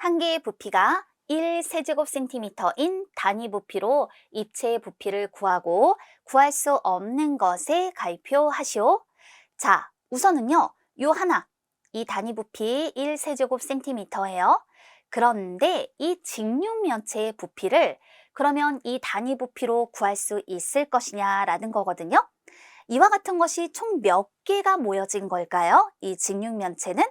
한 개의 부피가 1세제곱센티미터인 단위 부피로 입체의 부피를 구하고 구할 수 없는 것에 가입표하시오. 자, 우선은요, 요 하나, 이 단위 부피 1세제곱센티미터예요. 그런데 이 직육면체의 부피를 그러면 이 단위 부피로 구할 수 있을 것이냐라는 거거든요. 이와 같은 것이 총 몇 개가 모여진 걸까요? 이 직육면체는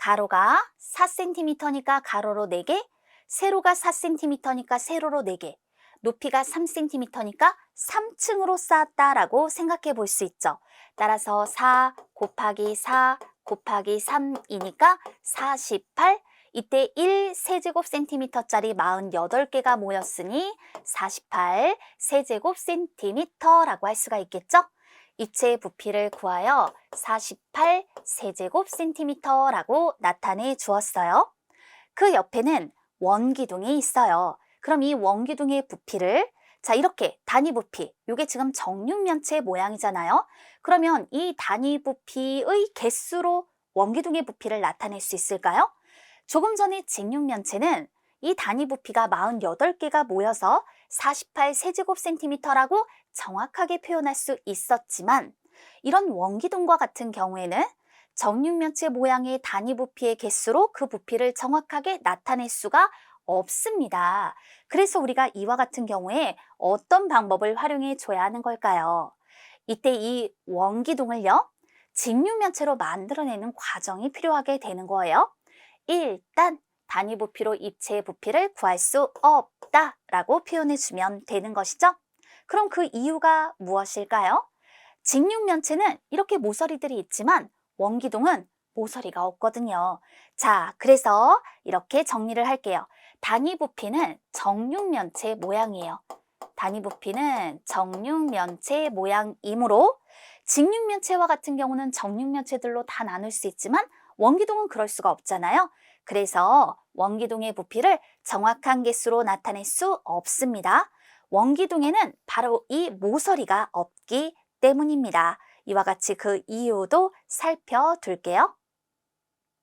가로가 4cm니까 가로로 4개, 세로가 4cm니까 세로로 4개, 높이가 3cm니까 3층으로 쌓았다라고 생각해 볼 수 있죠. 따라서 4 곱하기 4 곱하기 3이니까 48, 이때 1 세제곱센티미터짜리 48개가 모였으니 48 세제곱센티미터라고 할 수가 있겠죠? 입체의 부피를 구하여 48 세제곱 센티미터라고 나타내 주었어요. 그 옆에는 원기둥이 있어요. 그럼 이 원기둥의 부피를 자 이렇게 단위 부피, 이게 지금 정육면체 모양이잖아요. 그러면 이 단위 부피의 개수로 원기둥의 부피를 나타낼 수 있을까요? 조금 전에 직육면체는 이 단위 부피가 48개가 모여서 48세제곱센티미터라고 정확하게 표현할 수 있었지만 이런 원기둥과 같은 경우에는 정육면체 모양의 단위 부피의 개수로 그 부피를 정확하게 나타낼 수가 없습니다. 그래서 우리가 이와 같은 경우에 어떤 방법을 활용해 줘야 하는 걸까요? 이때 이 원기둥을요, 직육면체로 만들어내는 과정이 필요하게 되는 거예요. 일단 단위 부피로 입체의 부피를 구할 수 없다 라고 표현해 주면 되는 것이죠. 그럼 그 이유가 무엇일까요? 직육면체는 이렇게 모서리들이 있지만 원기둥은 모서리가 없거든요. 자, 그래서 이렇게 정리를 할게요. 단위 부피는 정육면체 모양이에요. 단위 부피는 정육면체 모양이므로 직육면체와 같은 경우는 정육면체들로 다 나눌 수 있지만 원기둥은 그럴 수가 없잖아요. 그래서 원기둥의 부피를 정확한 개수로 나타낼 수 없습니다. 원기둥에는 바로 이 모서리가 없기 때문입니다. 이와 같이 그 이유도 살펴둘게요.